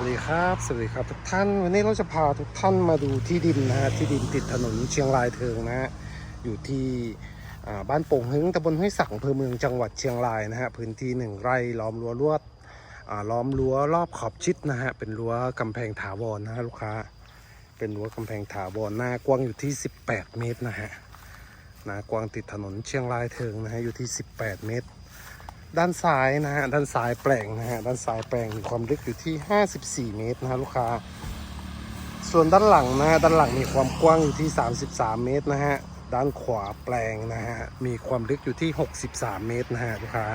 วัสดีครับ สวัสดีครับทุกท่าน วันนี้เราจะพาทุกท่านมาดูที่ดินนะฮะที่ดินติดถนนเชียงรายเทิงนะฮะอยู่ที่บ้านโป่งหึงตำบลห้วยสักอำเภอเมืองจังหวัดเชียงรายนะฮะพื้นที่หนึ่งไร่ล้อมรั้วลวดอ่าล้อมรั้วรอบขอบชิดนะฮะเป็นรั้วกำแพงถาวรนะฮะลูกค้า เป็นรั้วกำแพงถาวรหน้ากว้างอยู่ที่ 18 เมตรนะฮะหน้ากว้างติดถนนเชียงรายเทิงนะฮะอยู่ที่ 18 เมตร ด้านซ้ายนะฮะด้านซ้ายแปลงนะฮะด้านซ้ายแปลงมีความลึกอยู่ที่ 54 เมตรนะฮะลูกค้า ส่วนด้านหลังนะฮะด้านหลังมีความกว้างอยู่ที่ 33 เมตรนะฮะด้านขวาแปลงนะฮะมีความลึกอยู่ที่ 63 เมตรนะฮะลูกค้า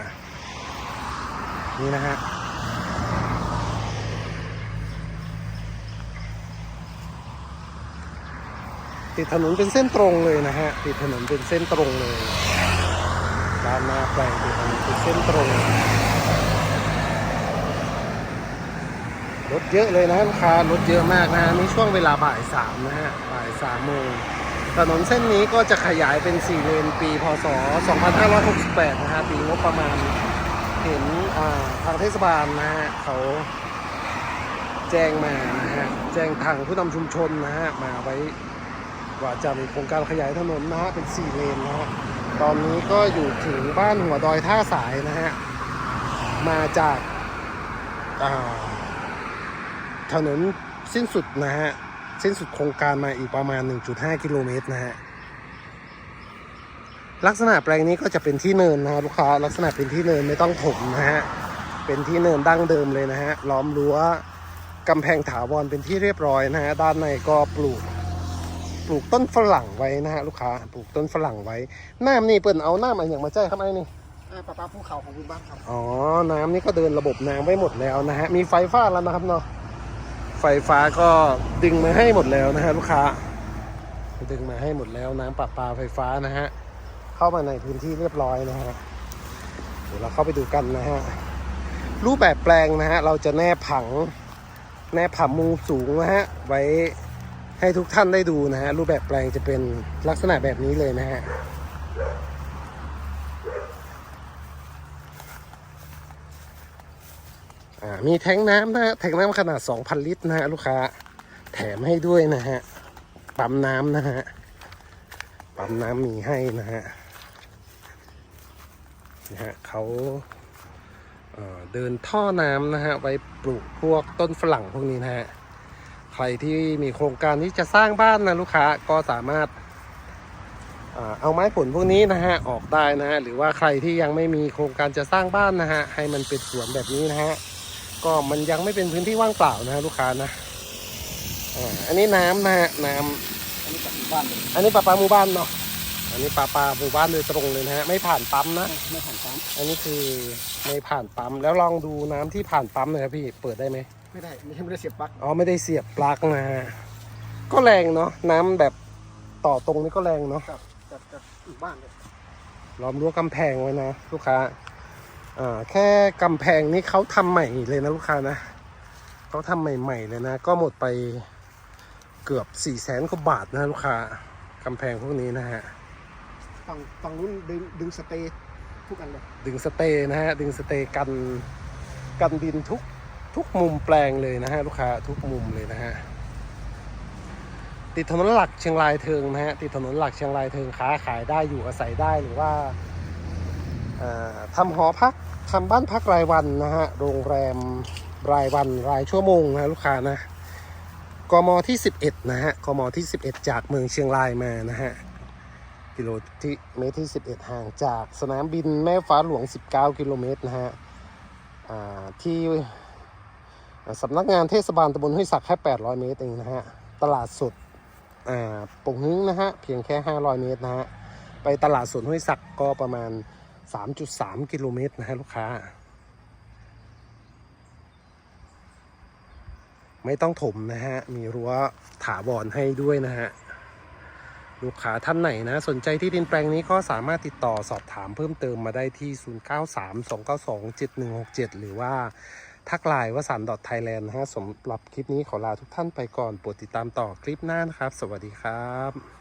นี่นะฮะติดถนนเป็นเส้นตรงเลยนะฮะติดถนนเป็นเส้นตรงเลย ด้านหน้าแปลงติดถนเป็นเส้นตรงรถเยอะเลยนะลูกค้ารถเยอะมากนะนี่ช่วงเวลาบ่ายสามนะฮะบ่ายสามโมงถนนเส้นนี้ก็จะขยายเป็น 4 เลนปีพศ 2568 นะฮะ ปีงบประมาณ เห็นทางเทศบาลนะฮะ เขาแจ้งมานะฮะ แจ้งทางผู้นำชุมชนนะฮะ มาไว้ว่าจะมีโครงการขยายถนนนะฮะ เป็น 4 เลนนะฮะ ตอนนี้ก็อยู่ถึงบ้านหัวดอยท่าสายนะฮะ มาจากาถนนสิ้นสุดนะฮะ สิ้นสุดโครงการมาอีกประมาณ 1.5 กิโลเมตรนะฮะ ลักษณะแปลงนี้ก็จะเป็นที่เนินนะฮะลูกค้าลักษณะเป็นที่เนินไม่ต้องถมนะฮะ เป็นที่เนินดั้งเดิมเลยนะฮะล้อมรั้วกำแพงถาวรเป็นที่เรียบร้อยนะฮะ ด้านในก็ปลูก ปลูกต้นฝรั่งไว้นะฮะลูกค้าปลูกต้นฝรั่งไว้ น้ำนี่เปิ่นเอาน้ำอะไรอย่างมาแจ้ครับไอ้นี่อ่าปลาปลาภูเขาของคุณบ้านครับอ๋อ น้ำนี่ก็เดินระบบน้ำไว้หมดแล้วนะฮะมีไฟฟ้าแล้วนะครับเนาะไฟฟ้าก็ดึงมาให้หมดแล้วนะฮะลูกค้า ดึงมาให้หมดแล้วน้ำประปาไฟฟ้านะฮะเข้ามาในพื้นที่เรียบร้อยนะฮะเดี๋ยวเราเข้าไปดูกันนะฮะรูปแบบแปลงนะฮะเราจะแนบผังแนบผังมุมสูงนะฮะไว้ ให้ทุกท่านได้ดูนะฮะรูปแบบแปลงจะเป็นลักษณะแบบนี้เลยนะฮะมีแทงน้ำนะฮะแทงน้ำขนาด 2,000 ลิตรนะฮะลูกค้า แถมให้ด้วยนะฮะ ปั๊มน้ำนะฮะ ปั๊มน้ำมีให้นะฮะนะฮะเขาเเดินท่อน้ำนะฮะ ไว้ปลูกพวกต้นฝรั่งพวกนี้นะฮะ รที่มีโครงการที่จะสร้างบ้านนะลูกค้าก็สามารถอ่าเอาไม้ผลพวกนี้นะฮะออกได้นะฮะหรือว่าใครที่ยังไม่มีโครงการจะสร้างบ้านนะฮะให้มันเป็นสวนแบบนี้นะฮะก็มันยังไม่เป็นพื้นที่ว่างเปล่านะฮะลูกค้านะอ่าอันนี้น้ำนะฮะน้อันนี้จากหมู่บ้านเลยำอันนี้ปลาปลาหมู่บ้านเนาะอันนี้ปลาปลาหมู่บ้านโดยตรงเลยนะฮะไม่ผ่านปั๊มนะไม่ผ่านปั๊มอันนี้คือไม่ผ่านปั๊มแล้วลองดูน้ำที่ผ่านปั๊มหน่อยครับพี่เปิดได้ไหม ไม่ได้ไม่ใช่ไม่ได้เสียบปลั๊กอ๋อไม่ได้เสียบปลั๊กนะฮะก็แรงเนาะน้ำแบบต่อตรงนี้ก็แรงเนาะกับจากจากหมู่บ้านเลยล้อมรั้วกำแพงไว้นะลูกค้าอ่าแค่กำแพงนี้เขาทำใหม่เลยนะลูกค้านะเขาทำใหม่ๆเลยนะ ก็หมดไปเกือบสี่แสนกว่าบาทนะลูกค้ากำแพงพวกนี้นะฮะฝั่งฝั่งนู้นดึงดึงสเตย์ทุกอันเลยดึงสเตย์นะฮะดึงสเตย์กันกันดินทุก ทุกมุมแปลงเลยนะฮะลูกค้าทุกมุมเลยนะฮะติดถนนหลักเชียงรายเทิงนะฮะติดถนนหลักเชียงรายเทิงค้าขายได้อยู่อาศัยได้หรือว่าเอ่อทำหอพักทำบ้านพักรายวันนะฮะโรงแรมรายวันรายชั่วโมงนะลูกค้านะกมที่ 11 นะฮะกมที่ 11 จากเมืองเชียงรายมานะฮะกิโลที่เมตรที่ 11 ห่างจากสนามบินแม่ฟ้าหลวง 19 กิโลเมตรนะฮะที่ สำนักงานเทศบาลตำบลห้วยสักแค่ 800 เมตรเองนะฮะ ตลาดสดอ่าปงฮึ้งนะฮะ เพียงแค่ 500 เมตรนะฮะ ไปตลาดสดห้วยสักก็ประมาณ 3.3 กิโลเมตรนะฮะลูกค้า ไม่ต้องถมนะฮะ มีรั้วถาวรให้ด้วยนะฮะ ลูกค้าท่านไหนนะ สนใจที่ดินแปลงนี้ก็สามารถติดต่อสอบถามเพิ่มเติมมาได้ที่ 0932927167 หรือว่า ทักไลน์วสันต์ไทยแลนด์นะฮะสำหรับคลิปนี้ขอลาทุกท่านไปก่อนโปรดติดตามต่อคลิปหน้านะครับ สวัสดีครับ